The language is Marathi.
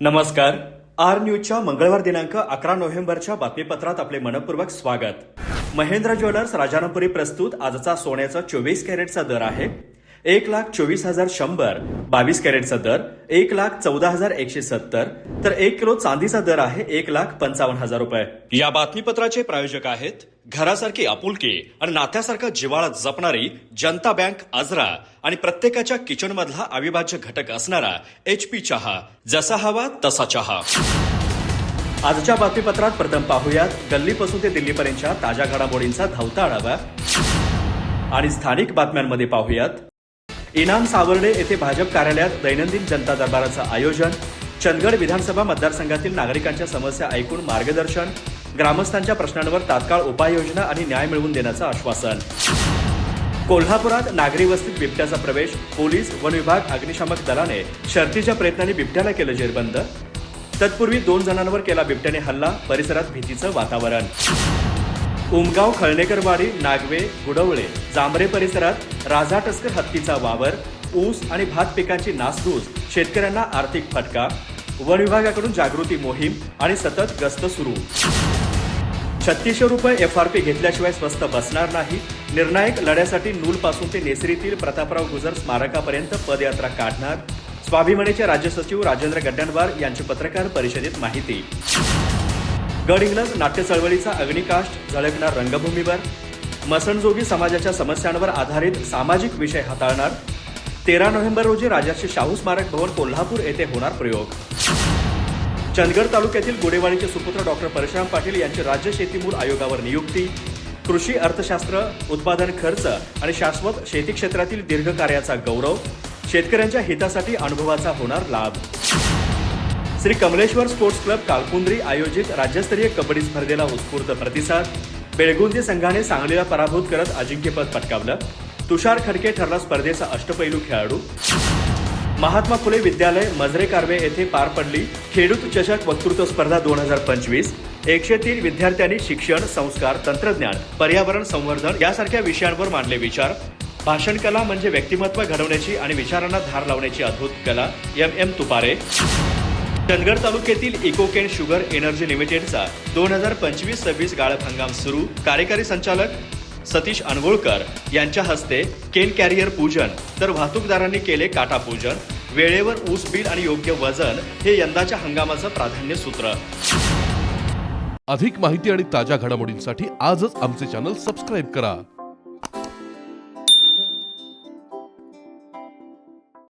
नमस्कार. आर न्यूजच्या मंगळवार दिनांक अकरा नोव्हेंबरच्या बातमीपत्रात आपले मनपूर्वक स्वागत. महेंद्र ज्वेलर्स राजानपुरी प्रस्तुत आजचा सोन्याचा चोवीस कॅरेटचा दर आहे. एक लाख चोवीस हजार शंभर बावीस कॅरेटचा दर एक लाख चौदा हजार एकशे सत्तर तर एक किलो चांदीचा दर आहे एक लाख पंचावन्न हजार रुपये. या बातमीपत्राचे प्रायोजक आहेत घरासारखी आपुलकी आणि नात्यासारखा जिवाळा जपणारी जनता बँक आजरा आणि प्रत्येकाच्या किचन मधला अविभाज्य घटक असणारा एच पी चहा. जसा हवा तसा चहा. आजच्या बातमीपत्रात प्रथम पाहूयात गल्लीपासून ते दिल्लीपर्यंतच्या ताज्या घडामोडींचा धावता आढावा. आणि स्थानिक बातम्यांमध्ये पाहूयात इनाम सावर्डे येथे भाजप कार्यालयात दैनंदिन जनता दरबाराचं आयोजन चंदगड विधानसभा मतदारसंघातील नागरिकांच्या समस्या ऐकून मार्गदर्शन ग्रामस्थांच्या प्रश्नांवर तात्काळ उपाययोजना आणि न्याय मिळवून देण्याचं आश्वासन. कोल्हापुरात नागरी वस्तीत बिबट्याचा प्रवेश पोलीस वन विभाग अग्निशामक दलाने शर्तीच्या प्रयत्नांनी बिबट्याला केलं जेरबंद. तत्पूर्वी दोन जणांवर केला बिबट्याने हल्ला परिसरात भीतीचं वातावरण. उमगाव खळणेकरवाडी नागवे गुडवळे जांभरे परिसरात राजा टस्कर हत्तीचा वावर ऊस आणि भात पिकांची नासधूस शेतकऱ्यांना आर्थिक फटका वन विभागाकडून जागृती मोहीम आणि सतत गस्त सुरू. छत्तीसशे रुपये एफ आर पी घेतल्याशिवाय स्वस्त बसणार नाही. निर्णायक लढ्यासाठी नूलपासून ते नेसरीतील प्रतापराव गुजर स्मारकापर्यंत पदयात्रा काढणार. स्वाभिमानीचे राज्य सचिव राजेंद्र गड्डणवार यांची पत्रकार परिषदेत माहिती. गड इंग्लज नाट्य चळवळीचा अग्निकाष्ट झळकणार रंगभूमीवर. मसणजोगी समाजाच्या समस्यांवर आधारित सामाजिक विषय हाताळणार. तेरा नोव्हेंबर रोजी राजाचे शाहू स्मारक भवन कोल्हापूर येथे होणार प्रयोग. चंदगड तालुक्यातील गुडेवाडीचे सुपुत्र डॉक्टर परशुराम पाटील यांची राज्य शेतीमूल आयोगावर नियुक्ती. कृषी अर्थशास्त्र उत्पादन खर्च आणि शाश्वत शेती क्षेत्रातील दीर्घकार्याचा गौरव. शेतकऱ्यांच्या हितासाठी अनुभवाचा होणार लाभ. श्री कमलेश्वर स्पोर्ट्स क्लब कालकुंद्री आयोजित राज्यस्तरीय कबड्डी स्पर्धेला उत्स्फूर्त प्रतिसाद. बेळगुंजी संघाने सांगलीला पराभूत करत अजिंक्यपद पटकावलं. तुषार खडके ठरला स्पर्धेचा अष्टपैलू खेळाडू. महात्मा फुले विद्यालय मजरे कार्वे येथे पार पडली. खेडूत चषक वक्तृत्व स्पर्धा दोन हजार पंचवीस. एकशे तीन विद्यार्थ्यांनी शिक्षण संस्कार तंत्रज्ञान पर्यावरण संवर्धन यासारख्या विषयांवर मांडले विचार. भाषण कला म्हणजे व्यक्तिमत्व घडवण्याची आणि विचारांना धार लावण्याची अद्भुत कला. M M Tupare. चंदगड तालुक्यातील इकोकेन शुगर एनर्जी लिमिटेडचा दोन हजार पंचवीस सव्वीस गाळप हंगाम सुरू. कार्यकारी संचालक सतीश अनगोळकर यांच्या हस्ते केन कॅरियर पूजन तर वाहतूकदारांनी केले काटा पूजन वेळेवर ऊस बिल आणि योग्य वजन हे यंदाच्या हंगामाचं प्राधान्य सूत्र. अधिक माहिती आणि ताज्या घडामोडींसाठी आजच आमचे चॅनल सबस्क्राईब करा.